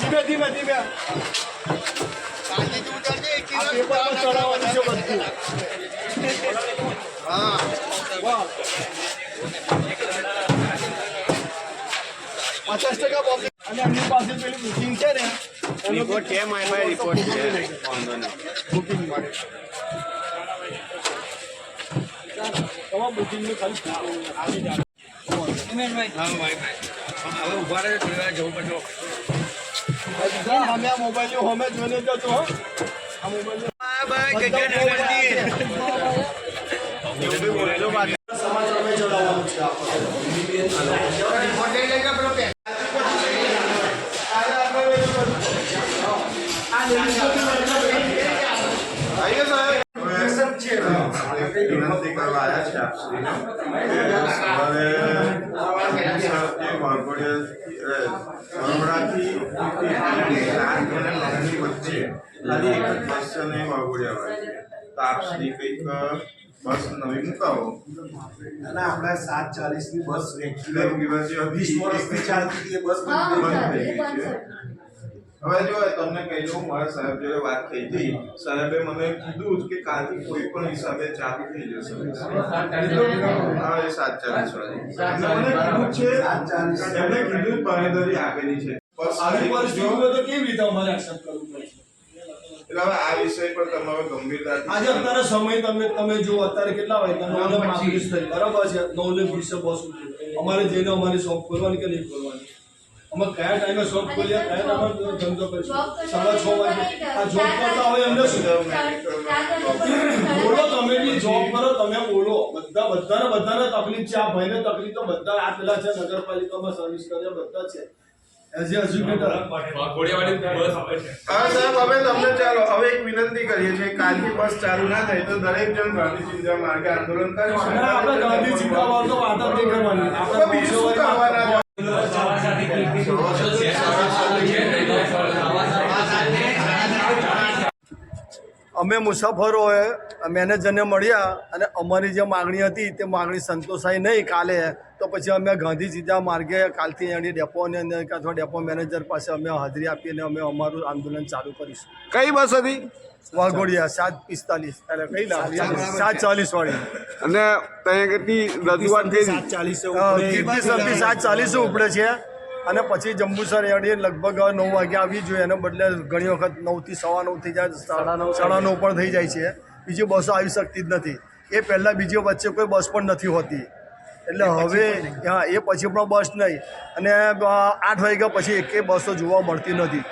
ધીમે ધીમે ધીમે. આ પેપરમાં ચડાવવાનું છે બધું. વાહ. પચાસ ટકા બોક્સ અને એમની પાસે પેલી બુકિંગ છે ને એનું રિપોર્ટ છે મારી પાસે રિપોર્ટ છે. વાંધો નહીં. બુકિંગ માટે. તમામ બુકિંગનું ખાલી આવી જાય હવે ઊભા રહે જવું પડશે અમે આ મોબાઈલ હોમે જોઈને જતો હો. આ મોબાઈલ સમાચાર અમે ચલાવવાનું છે આપણે વિનંતી કરવા આવ્યા છે સવારે સવારથી વાઘોડિયા બરોડાથી આઠ અને વચ્ચે ખાલી એક જ બસ છે ને એ વાઘોડિયા વાળી તો આપશ્રી કંઈક બસ નવી મુકાવો. અને આપણે સાત ચાલીસની બસ રેગ્યુલર દિવસે વીસ વર્ષથી ચાલતી હતી એ બસ બંધ થઈ ગઈ છે. હવે જો તમને કહી દઉં મારા સાહેબ જોડે વાત થઈ હતી. સાહેબે મને કીધું કે કાલથી કોઈ પણ હિસાબે ચાલુ થઈ જશે. હા એ સાત ચાલીસ વાળી મને કીધું છે. એમને કીધું જ આપેલી છે. બસ આવી પરિસ્થિતિમાં તો કેવી રીતે અમારે એક્સેપ્ટ એટલે હવે આ વિષય પર તમારે ગંભીરતાથી આજે અત્યારે સમય તમે તમે જો અત્યારે કેટલા વાગ્યા? નવ ને પાંત્રીસ થઈ. બરાબર છે? નવ ને વીસે બસ અમારે જઈને અમારી શોપ ખોલવાની કે નહીં ખોલવાની? અમે કયા ટાઈમે શોપ ખોલીએ? કયા ટાઈમે ધંધો કરીશું? સવા છ વાગે. આ જોબ કરતા હોય એમને શું? બોલો તમે બી જોબ કરો તમે બોલો. બધા બધાને બધાને તકલીફ છે. આ ભાઈને તકલીફ તો બધા આ પેલા છે નગરપાલિકામાં સર્વિસ કરે બધા છે. એઝ એ એજ્યુકેટર હા સાહેબ હવે તમને ચાલો હવે એક વિનંતી કરીએ છીએ કાલથી બસ ચાલુ ના થાય તો દરેક જણ ગાંધી ચિંતા માર્ગે આંદોલન કરીશું. આપણે ગાંધી જીંદાબાદ તો વાત જ નહીં કરવાની તો આપણે બીજું શું કરવાના અમે મુસાફરોએ મેનેજરને મળ્યા અને અમારી જે માગણી હતી તે માગણી સંતોષાઈ નહીં કાલે. તો પછી અમે ગાંધી માર્ગે કાલથી એની ડેપોની અંદર કે અથવા ડેપો મેનેજર પાસે અમે હાજરી આપીને અમે અમારું આંદોલન ચાલુ કરીશું. કઈ બસ હતી? વાઘોડિયા સાત પિસ્તાલીસ. એટલે કઈ ના સાત ચાલીસ. વાળી. અને ત્યાં કેટલી રજૂઆત થઈ સાત ચાલીસે સાત ચાલીસ ઉપડે છે. અને પછી જંબુસર એડી લગભગ નવ વાગે આવી જોઈએ એને બદલે ઘણી વખત નવથી સવા નવ થઈ જાય સાડા નવ સાડા નવ પણ થઈ જાય છે. બીજી બસો આવી શકતી જ નથી. એ પહેલાં બીજી વચ્ચે કોઈ બસ પણ નથી હોતી. એટલે હવે હા એ પછી પણ બસ નહીં. અને આઠ વાગ્યા પછી એકે બસો જોવા મળતી નથી.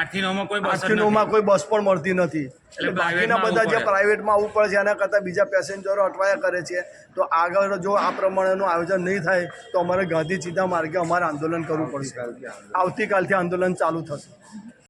આઠથી નવમાં કોઈ બસ જ નવમાં કોઈ બસ પણ મળતી નથી. એટલે બાકીના બધા જે. પ્રાઇવેટમાં આવવું પડે છે એના કરતાં બીજા પેસેન્જરો અટવાયા કરે છે તો આગળ જો આ પ્રમાણેનું આયોજન નહીં થાય તો અમારે ગાંધી સીધા માર્ગે અમારે આંદોલન કરવું પડશે. આવતીકાલથી આંદોલન ચાલુ થશે.